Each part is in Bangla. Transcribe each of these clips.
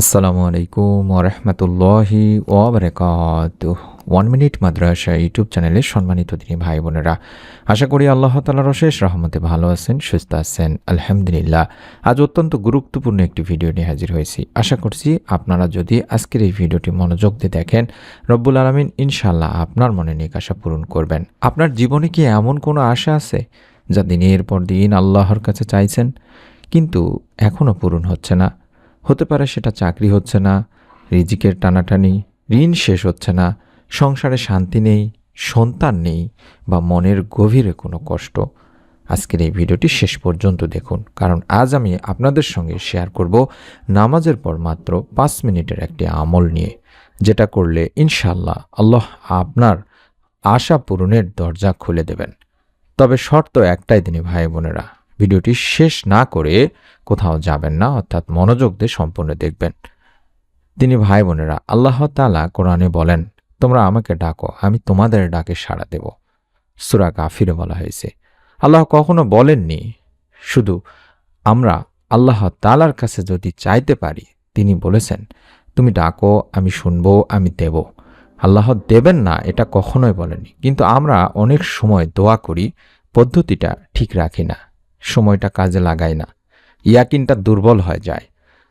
আসসালামু আলাইকুম ওরহমতুল্লাহি ওবরাকাত ওয়ান মিনিট মাদ্রাসা ইউটিউব চ্যানেলে সম্মানিত দিনী ভাই বোনেরা, আশা করি আল্লাহ তালার অশেষ রহমতে ভালো আছেন, সুস্থ আছেন, আলহামদুলিল্লাহ। আজ অত্যন্ত গুরুত্বপূর্ণ একটি ভিডিও নিয়ে হাজির হয়েছি। আশা করছি আপনারা যদি আজকের এই ভিডিওটি মনোযোগ দিয়ে দেখেন, রব্বুল আলমিন ইনশাল্লাহ আপনার মনে নিক আশা পূরণ করবেন। আপনার জীবনে কি এমন কোনো আশা আছে, যা দিনের পর দিন আল্লাহর কাছে চাইছেন, কিন্তু এখনও পূরণ হচ্ছে না? হতে পারে সেটা চাকরি হচ্ছে না, রিজিকের টানাটানি, ঋণ শেষ হচ্ছে না, সংসারে শান্তি নেই, সন্তান নেই বা মনের গভীরে কোনো কষ্ট। আজকের এই ভিডিওটি শেষ পর্যন্ত দেখুন, কারণ আজ আমি আপনাদের সঙ্গে শেয়ার করব নামাজের পর মাত্র পাঁচ মিনিটের একটি আমল নিয়ে, যেটা করলে ইনশাল্লাহ আল্লাহ আপনার আশা পূরণের দরজা খুলে দেবেন। তবে শর্ত একটাই দিনে ভাই বোনেরা ভিডিওটি শেষ না করে কোথাও যাবেন না, অর্থাৎ মনোযোগ দিয়ে সম্পূর্ণ দেখবেন। তিনি ভাই বোনেরা, আল্লাহ তালা কোরআনে বলেন, তোমরা আমাকে ডাকো, আমি তোমাদের ডাকে সাড়া দেব। সুরা কাফিরে বলা হয়েছে। আল্লাহ কখনো বলেননি, শুধু আমরা আল্লাহ তালার কাছে যদি চাইতে পারি, তিনি বলেছেন, তুমি ডাকো, আমি শুনব, আমি দেব। আল্লাহ দেবেন না, এটা কখনোই বলেনি কিন্তু আমরা অনেক সময় দোয়া করি, পদ্ধতিটা ঠিক রাখি না। সময়টা কাজে লাগাই না। ইয়াকিনটা দুর্বল হয়ে যায়।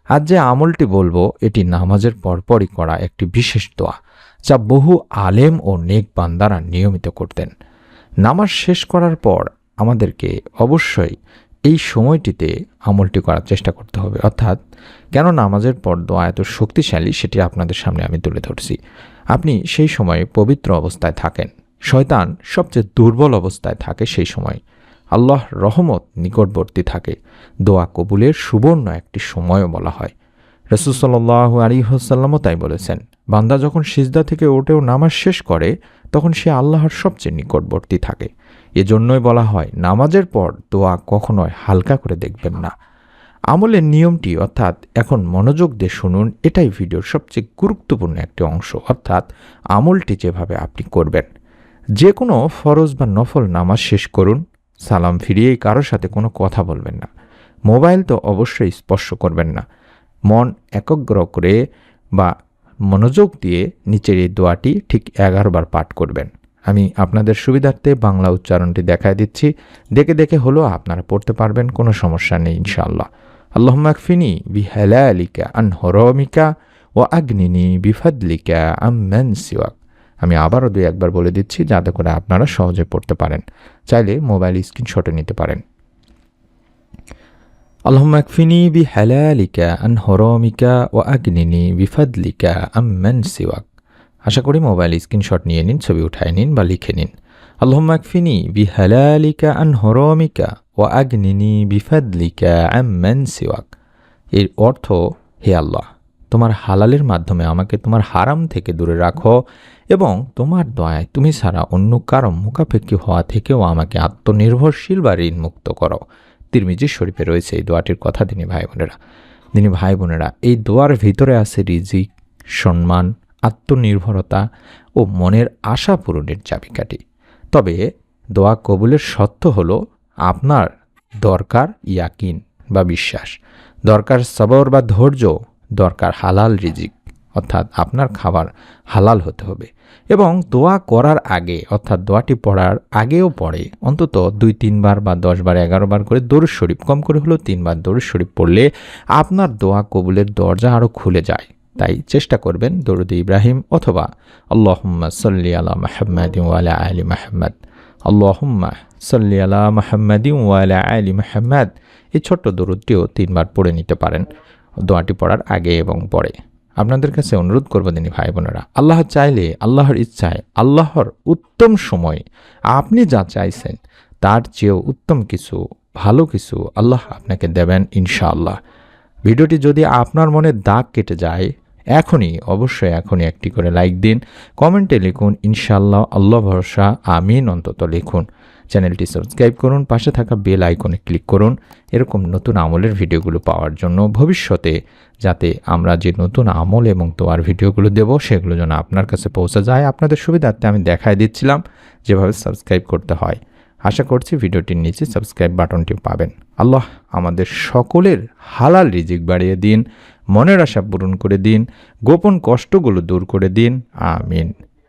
আজ যে আমলটি বলব, এটি নামাজের পরপরই করা একটি বিশেষ দোয়া, যা বহু আলেম ও নেক বান্দারা নিয়মিত করতেন। নামাজ শেষ করার পর আমাদেরকে অবশ্যই এই সময়টিতে আমলটি করার চেষ্টা করতে হবে। অর্থাৎ, কেন নামাজের পর দোয়া এত শক্তিশালী, সেটি আপনাদের সামনে আমি তুলে ধরছি। আপনি সেই সময় পবিত্র অবস্থায় থাকেন। শয়তান সবচেয়ে দুর্বল অবস্থায় থাকে সেই সময়। আল্লাহ রহমত নিকটবর্তী থাকে। দোয়া কবুলের সুবর্ণ একটি সময়ও বলা হয়। রসুসল্লাহ আলী তাই বলেছেন, বান্দা যখন সিজদা থেকে ওঠেও নামাজ শেষ করে, তখন সে আল্লাহর সবচেয়ে নিকটবর্তী থাকে। এজন্যই বলা হয়, নামাজের পর দোয়া কখনোই হালকা করে দেখবেন না। আমলের নিয়মটি, অর্থাৎ এখন মনোযোগ দিয়ে শুনুন, এটাই ভিডিওর সবচেয়ে গুরুত্বপূর্ণ একটি অংশ। অর্থাৎ আমলটি যেভাবে আপনি করবেন, যে কোনো ফরজ বা নফল নামাজ শেষ করুন সালাম ফিরিয়েই কারোর সাথে কোনো কথা বলবেন না। মোবাইল তো অবশ্যই স্পর্শ করবেন না। মন একগ্র করে বা মনোযোগ দিয়ে নিচের এই দোয়াটি ঠিক এগারোবার পাঠ করবেন। আমি আপনাদের সুবিধার্থে বাংলা উচ্চারণটি দেখায় দিচ্ছি। দেখে দেখে হলো আপনারা পড়তে পারবেন, কোনো সমস্যা নেই, ইনশাআল্লাহ। আল্লাহ মাকফিনি বিহালা আলিকা আন হরমিকা ও আগ্নিনি বিফাদলিকা আম্যান সিওয়াক। আমি আবারও দুই একবার বলে দিচ্ছি, যাতে করে আপনারা সহজে পড়তে পারেন। চাইলে মোবাইল স্ক্রিনশটে নিতে পারেন। আল্লাহুম্মা আকফিনি বি হালালিকা আন হরমিকা ও আগ্নিনি বিফাদলিকা আম্মান সিওয়াক। আশা করি মোবাইল স্ক্রিনশট নিয়ে নিন, ছবি উঠায় নিন বা লিখে নিন। আল্লাহুম্মা আকফিনি বি হালালিকা আন হরমিকা ও আগ্নিনি বিফাদলিকা আম্মান সিওয়াক। এর অর্থ, হে আল্লাহ তোমার হালালের মাধ্যমে আমাকে তোমার হারাম থেকে দূরে রাখো এবং তোমার দয়ায় তুমি ছাড়া অন্য কারও মুখাপেক্ষী হওয়া থেকেও আমাকে আত্মনির্ভরশীল বা ঋণ মুক্ত করো। তিরমিজি শরীফে রয়েছে এই দোয়াটির কথা তিনি ভাই বোনেরা। দিনী ভাই বোনেরা, এই দোয়ার ভিতরে আছে রিজিক, সম্মান, আত্মনির্ভরতা ও মনের আশা পূরণের চাবিকাঠি। তবে দোয়া কবুলের সত্য হল আপনার দরকার ইয়াকিন বা বিশ্বাস। দরকার সবর বা ধৈর্য দরকার হালাল রিজিক, অর্থাৎ আপনার খাবার হালাল হতে হবে। এবং দোয়া করার আগে, অর্থাৎ দোয়াটি পড়ার আগেও পড়ে, অন্তত দুই তিনবার বা দশবার বার করে দরুদ শরীফ, কম করে হলেও তিনবার দরুদ শরীফ পড়লে আপনার দোয়া কবুলের দরজা আরও খুলে যায়। তাই চেষ্টা করবেন দরুদ ইব্রাহিম অথবা আল্লাহম্মা সাল্লি আলা মাহমদ ওয়ালা আলী মাহমদ আল্লাহম্মা সাল্লি আলা মাহমদ ওয়ালা আলী মাহমদ এই ছোট্ট দরুদটিও তিনবার পড়ে নিতে পারেন। দোয়াটি পড়ার আগে এবং পরে। আপনাদের কাছে অনুরোধ করব, দিনী ভাই বোনেরা, আল্লাহ চাইলে আল্লাহর ইচ্ছায়, আল্লাহর উত্তম সময় আপনি যা চাইছেন, তার চেয়েও উত্তম কিছু, ভালো কিছু আল্লাহ আপনাকে দেবেন ইনশাআল্লাহ। ভিডিওটি যদি আপনার মনে দাগ কেটে যায়, এখনই, অবশ্যই এখনই একটি করে লাইক দিন, কমেন্টে লিখুন, ইনশাআল্লাহ, আল্লাহ ভরসা, আমিন, অন্তত লিখুন। চ্যানেলটি সাবস্ক্রাইব করুন, পাশে থাকা বেল আইকনে ক্লিক করুন। এরকম নতুন আমলের ভিডিওগুলো পাওয়ার জন্য ভবিষ্যতে যাতে আমরা যে নতুন আমল এবং তোয়ার ভিডিওগুলো দেব, সেগুলো যেন আপনার কাছে পৌঁছে যায়। আপনাদের সুবিধার্থে আমি দেখায় দিচ্ছিলাম যেভাবে সাবস্ক্রাইব করতে হয়। আশা করছি ভিডিওটির নিচে সাবস্ক্রাইব বাটনটি পাবেন। আল্লাহ আমাদের সকলের হালাল রিজিক বাড়িয়ে দিন, মনের আশা পূরণ করে দিন, গোপন কষ্টগুলো দূর করে দিন। আমিন।